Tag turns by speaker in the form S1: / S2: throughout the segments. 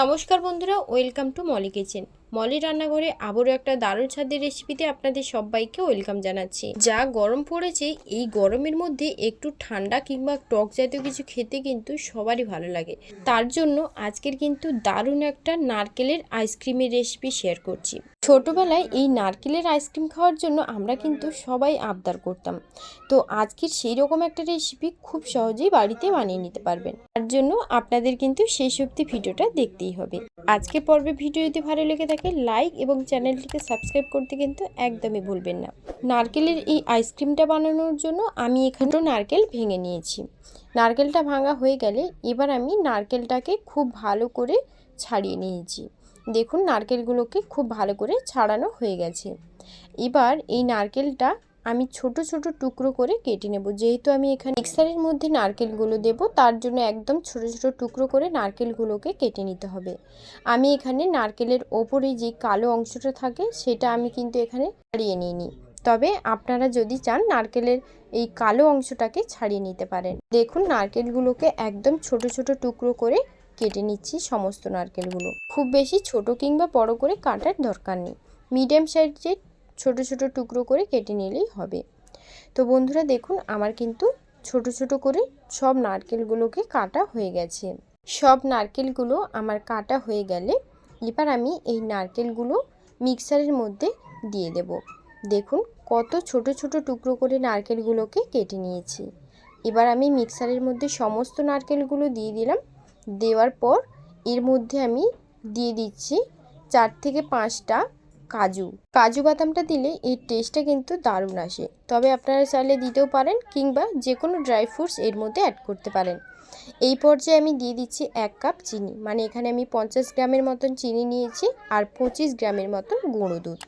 S1: নমস্কার বন্ধুরা, welcome to Molly kitchen. Molly রান্নাঘরে আবারও একটা দারুণ স্বাদের রেসিপিতে আপনাদের সবাইকে ওয়েলকাম জানাচ্ছি। যা গরম পড়েছে, এই গরমের মধ্যে একটু ঠান্ডা কিংবা টক জাতীয় কিছু খেতে কিন্তু সবারই ভালো লাগে। তার জন্য আজকের কিন্তু দারুণ একটা নারকেলের আইসক্রিমের রেসিপি শেয়ার করছি। ছোটবেলায় এই নারকেলের আইসক্রিম খাওয়ার জন্য আমরা কিন্তু সবাই আবদার করতাম। তো আজকের সেই রকম একটা রেসিপি খুব সহজেই বাড়িতে বানিয়ে নিতে পারবেন। তার জন্য আপনাদের কিন্তু শেষ অব্দি ভিডিওটা দেখতেই হবে। আজকে পর্বে ভিডিও যদি ভালো লেগে থাকে লাইক এবং চ্যানেলটিকে সাবস্ক্রাইব করতে কিন্তু একদমই ভুলবেন না। নারকেলের এই আইসক্রিমটা বানানোর জন্য আমি এখানে নারকেল ভেঙে নিয়েছি। নারকেলটা ভাঙা হয়ে গেলে এবার আমি নারকেলটাকে খুব ভালো করে ছাড়িয়ে নিয়েছি। দেখুন নারকেলগুলোকে খুব ভালো করে ছাড়ানো হয়ে গেছে। এবার এই নারকেলটা আমি ছোট ছোট টুকরো করে কেটে নেব। যেহেতু আমি এখানে মিক্সারের মধ্যে নারকেলগুলো দেব, তার জন্য একদম ছোট ছোট টুকরো করে নারকেলগুলোকে কেটে নিতে হবে। আমি এখানে নারকেলের ওপরে যে কালো অংশটা থাকে, সেটা আমি কিন্তু এখানে ছাড়িয়ে নিয়ে নিই তবে আপনারা যদি চান, নারকেলের এই কালো অংশটাকে ছাড়িয়ে নিতে পারেন। দেখুন, নারকেলগুলোকে একদম ছোট ছোট টুকরো করে কেটে নিচ্ছি সমস্ত নারকেলগুলো। খুব বেশি ছোট কিংবা বড় করে কাটার দরকার নেই। মিডিয়াম সাইজের ছোট ছোট টুকরো করে কেটে নিলেই হবে। তো বন্ধুরা দেখুন, আমার কিন্তু ছোট ছোট করে সব নারকেলগুলোকে কাটা হয়ে গেছে। সব নারকেলগুলো আমার কাটা হয়ে গেলে এবার আমি এই নারকেলগুলো মিক্সারের মধ্যে দিয়ে দেব। দেখুন, কত ছোট ছোট টুকরো করে নারকেলগুলোকে কেটে নিয়েছি। এবার আমি মিক্সারের মধ্যে সমস্ত নারকেলগুলো দিয়ে দিলাম। দেওয়ার পর এর মধ্যে আমি দিয়ে দিচ্ছি চার থেকে পাঁচটা কাজু। কাজু বাদামটা দিলে এর টেস্টটা কিন্তু দারুণ আসে। তবে আপনারা চাইলে দিতেও পারেন কিংবা যে কোনো ড্রাই ফ্রুটস এর মধ্যে অ্যাড করতে পারেন। এই পর্যায়ে আমি দিয়ে দিচ্ছি এক কাপ চিনি। মানে এখানে আমি পঞ্চাশ গ্রামের মতন চিনি নিয়েছি আর পঁচিশ গ্রামের মতন গুঁড়ো দুধ।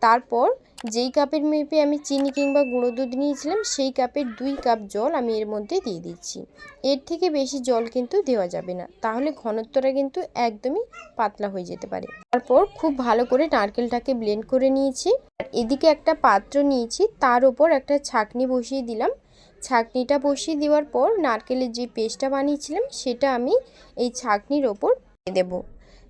S1: তারপর যেই কাপের মেপে আমি চিনি কিংবা গুঁড়ো দুধ নিয়েছিলাম, সেই কাপের দুই কাপ জল আমি এর মধ্যে দিয়ে দিচ্ছি। এর থেকে বেশি জল কিন্তু দেওয়া যাবে না। তাহলে ঘনত্বটা কিন্তু একদমই পাতলা হয়ে যেতে পারে। তারপর খুব ভালো করে নারকেলটাকে ব্লেন্ড করে নিয়েছি। আর এদিকে একটা পাত্র নিয়েছি, তার ওপর একটা ছাকনি বসিয়ে দিলাম। ছাকনিটা বসিয়ে দেওয়ার পর নারকেলের যে পেস্টটা বানিয়েছিলাম, সেটা আমি এই ছাকনির ওপর দেব।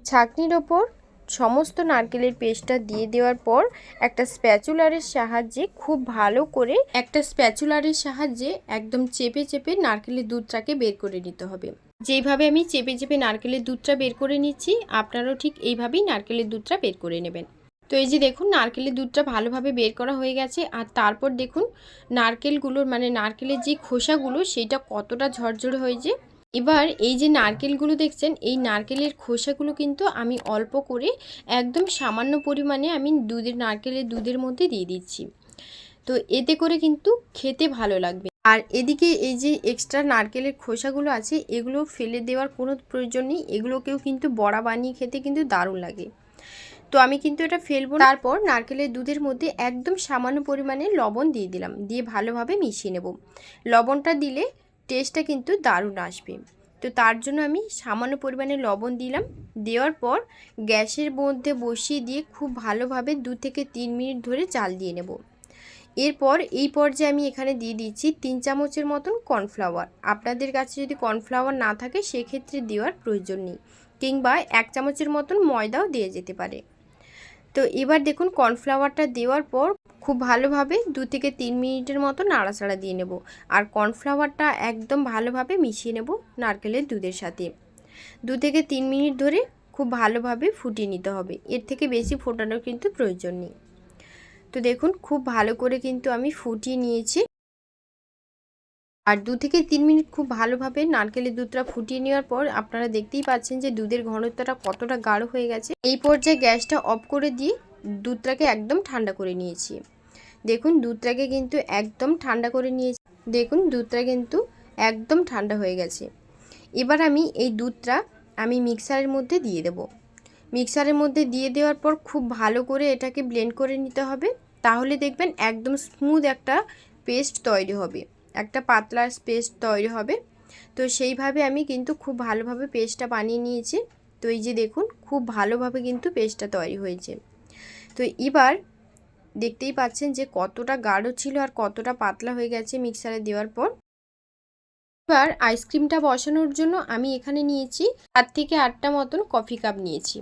S1: ছাকনির ওপর সমস্ত নারকেলের পেস্টটা দিয়ে দেওয়ার পর একটা স্প্যাচুলারের সাহায্যে খুব ভালো করে একটা স্প্যাচুলারের সাহায্যে একদম চেপে চেপে নারকেলের দুধটাকে বের করে নিতে হবে। যেইভাবে আমি চেপে চেপে নারকেলের দুধটা বের করে নিচ্ছি, আপনারাও ঠিক এইভাবেই নারকেলের দুধটা বের করে নেবেন। তো এই যে দেখুন, নারকেলের দুধটা ভালোভাবে বের করা হয়ে গেছে। আর তারপর দেখুন, নারকেলগুলোর মানে নারকেলের যে খোসাগুলো, সেটা কতটা ঝরঝরে হয়েছে। এবার এই যে নারকেলগুলো দেখছেন, এই নারকেলের খোসাগুলো কিন্তু আমি অল্প করে একদম সামান্য পরিমাণে আমি দুধের, নারকেলের দুধের মধ্যে দিয়ে দিচ্ছি। তো এতে করে কিন্তু খেতে ভালো লাগবে। আর এদিকে এই যে এক্সট্রা নারকেলের খোসাগুলো আছে, এগুলো ফেলে দেওয়ার কোনো প্রয়োজন নেই, এগুলোকেও কিন্তু বড়া বানিয়ে খেতে কিন্তু দারুণ লাগে। তো আমি কিন্তু এটা ফেলব তারপর নারকেলের দুধের মধ্যে একদম সামান্য পরিমাণে লবণ দিয়ে দিলাম, দিয়ে ভালোভাবে মিশিয়ে নেব। লবণটা দিলে টেস্টটা কিন্তু দারুণ আসবে। তো তার জন্য আমি সামান্য পরিমাণে লবণ দিলাম। দেওয়ার পর গ্যাসের মধ্যে বসিয়ে দিয়ে খুব ভালোভাবে দু থেকে তিন মিনিট ধরে চাল দিয়ে নেব। এরপর এই পর্যায়ে আমি এখানে দিয়ে দিচ্ছি তিন চামচের মতন কর্নফ্লাওয়ার। আপনাদের কাছে যদি কর্নফ্লাওয়ার না থাকে, সেক্ষেত্রে দেওয়ার প্রয়োজন নেই কিংবা এক চামচের মতন ময়দাও দিয়ে যেতে পারে। তো এবার দেখুন, কর্নফ্লাওয়ারটা দেওয়ার পর খুব ভালোভাবে দু থেকে তিন মিনিটের মতো নাড়াচাড়া দিয়ে নেব। আর কর্নফ্লাওয়ারটা একদম ভালোভাবে মিশিয়ে নেব নারকেলের দুধের সাথে। দু থেকে তিন মিনিট ধরে খুব ভালোভাবে ফুটিয়ে নিতে হবে। এর থেকে বেশি ফোটানোর কিন্তু প্রয়োজন নেই। তো দেখুন, খুব ভালো করে কিন্তু আমি ফুটিয়ে নিয়েছি। আর দু থেকে তিন মিনিট খুব ভালোভাবে নারকেলের দুধটা ফুটিয়ে নেওয়ার পর আপনারা দেখতেই পাচ্ছেন যে দুধের ঘনত্বটা কতটা গাঢ় হয়ে গেছে। এই পর্যায়ে গ্যাসটা অফ করে দিয়ে দুধটাকে একদম ঠান্ডা করে নিয়েছি। দেখুন, দুধটাকে কিন্তু একদম ঠান্ডা করে নিয়েছি। দেখুন, দুধটা কিন্তু একদম ঠান্ডা হয়ে গেছে। এবার আমি এই দুধটা আমি মিক্সারের মধ্যে দিয়ে দেব। মিক্সারের মধ্যে দিয়ে দেওয়ার পর খুব ভালো করে এটাকে ব্লেন্ড করে নিতে হবে। তাহলে দেখবেন একদম স্মুথ একটা পেস্ট তৈরি হবে, একটা পাতলা পেস্ট তৈরি হবে। তো সেইভাবে আমি কিন্তু খুব ভালোভাবে পেস্টটা বানিয়ে নিয়েছি। তো এই যে দেখুন, খুব ভালোভাবে কিন্তু পেস্টটা তৈরি হয়েছে। তো এবার দেখতেই পাচ্ছেন যে কতটা গাঢ় ছিল আর কতটা পাতলা হয়ে গেছে মিক্সারে দেওয়ার পর। এবার আইসক্রিমটা বসানোর জন্য আমি এখানে নিয়েছি সাত থেকে আটটা মতন কফি কাপ নিয়েছি।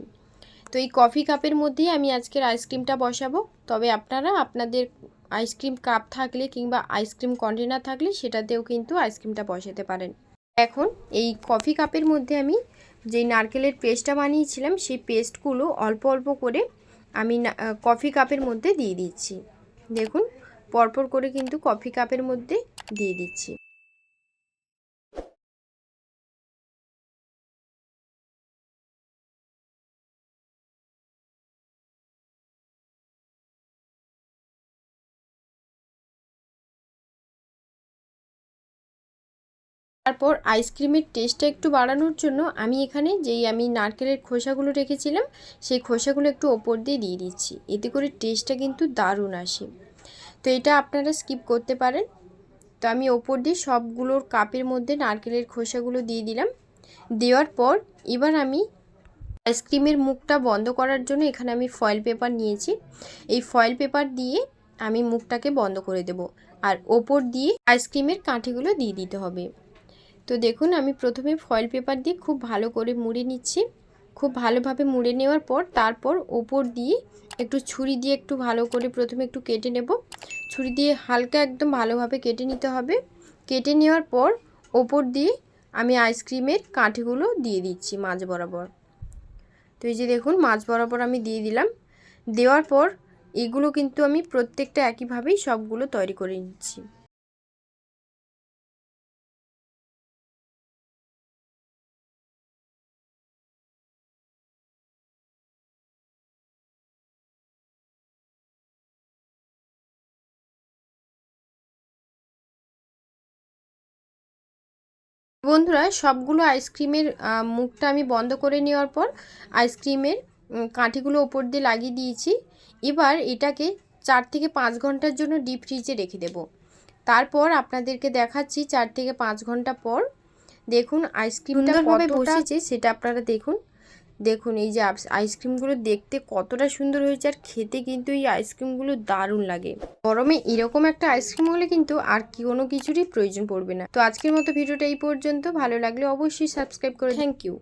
S1: তো এই কফি কাপের মধ্যেই আমি আজকের আইসক্রিমটা বসাবো। তবে আপনারা, আপনাদের আইসক্রিম কাপ থাকলে কিংবা আইসক্রিম কন্টেনার থাকলে সেটাতেও কিন্তু আইসক্রিমটা বসাতে পারেন। এখন এই কফি কাপের মধ্যে আমি যেই নারকেলের পেস্টটা বানিয়েছিলাম, সেই পেস্টগুলো অল্প অল্প করে আমি কফি কাপের মধ্যে দিয়ে দিচ্ছি। দেখুন, পরপর করে কিন্তু কফি কাপের মধ্যে দিয়ে দিচ্ছি। তারপর আইসক্রিমের টেস্টটা একটু বাড়ানোর জন্য আমি এখানে যেই আমি নারকেলের খোসাগুলো রেখেছিলাম, সেই খোসাগুলো একটু ওপর দিয়ে দিয়ে দিচ্ছি। এতে করে টেস্টটা কিন্তু দারুণ আসে। তো এটা আপনারা স্কিপ করতে পারেন। তো আমি ওপর দিয়ে সবগুলোর কাপের মধ্যে নারকেলের খোসাগুলো দিয়ে দিলাম। দেওয়ার পর এবার আমি আইসক্রিমের মুখটা বন্ধ করার জন্য এখানে আমি ফয়েল পেপার নিয়েছি। এই ফয়েল পেপার দিয়ে আমি মুখটাকে বন্ধ করে দেব। আর ওপর দিয়ে আইসক্রিমের কাঠিগুলো দিয়ে দিতে হবে। তো দেখুন, আমি প্রথমে ফয়েল পেপার দিয়ে খুব ভালো করে মুড়ে নিচ্ছি। খুব ভালোভাবে মুড়ে নেওয়ার পর তারপর ওপর দিয়ে একটু ছুরি দিয়ে একটু ভালো করে প্রথমে একটু কেটে নেব। ছুরি দিয়ে হালকা একদম ভালোভাবে কেটে নিতে হবে। কেটে নেওয়ার পর ওপর দিয়ে আমি আইসক্রিমের কাঠিগুলো দিয়ে দিচ্ছি মাছ বরাবর। তো এই যে দেখুন মাছ বরাবর আমি দিয়ে দিলাম। দেওয়ার পর এগুলো কিন্তু আমি প্রত্যেকটা একইভাবেই সবগুলো তৈরি করে নিচ্ছি। বন্ধুরা সবগুলো আইসক্রিমের মুখটা আমি বন্ধ করে নেওয়ার পর আইসক্রিমের কাঠিগুলো ওপর দিয়ে লাগিয়ে দিয়েছি। এবার এটাকে চার থেকে পাঁচ ঘণ্টার জন্য ডিপ ফ্রিজে রেখে দেব। তারপর আপনাদেরকে দেখাচ্ছি চার থেকে পাঁচ ঘণ্টা পর। দেখুন আইসক্রিমটা কবে বসেছে সেটা আপনারা দেখুন। দেখুন, এই যে আইসক্রিমগুলো দেখতে কতটা সুন্দর হয়েছে আর খেতে কিন্তু এই আইসক্রিমগুলো দারুণ লাগে। গরমে এরকম একটা আইসক্রিম হলে কিন্তু আর কোনো কিছুরই প্রয়োজন পড়বে না। তো আজকের মতো ভিডিওটা এই পর্যন্ত। ভালো লাগলে অবশ্যই সাবস্ক্রাইব করে থ্যাংক ইউ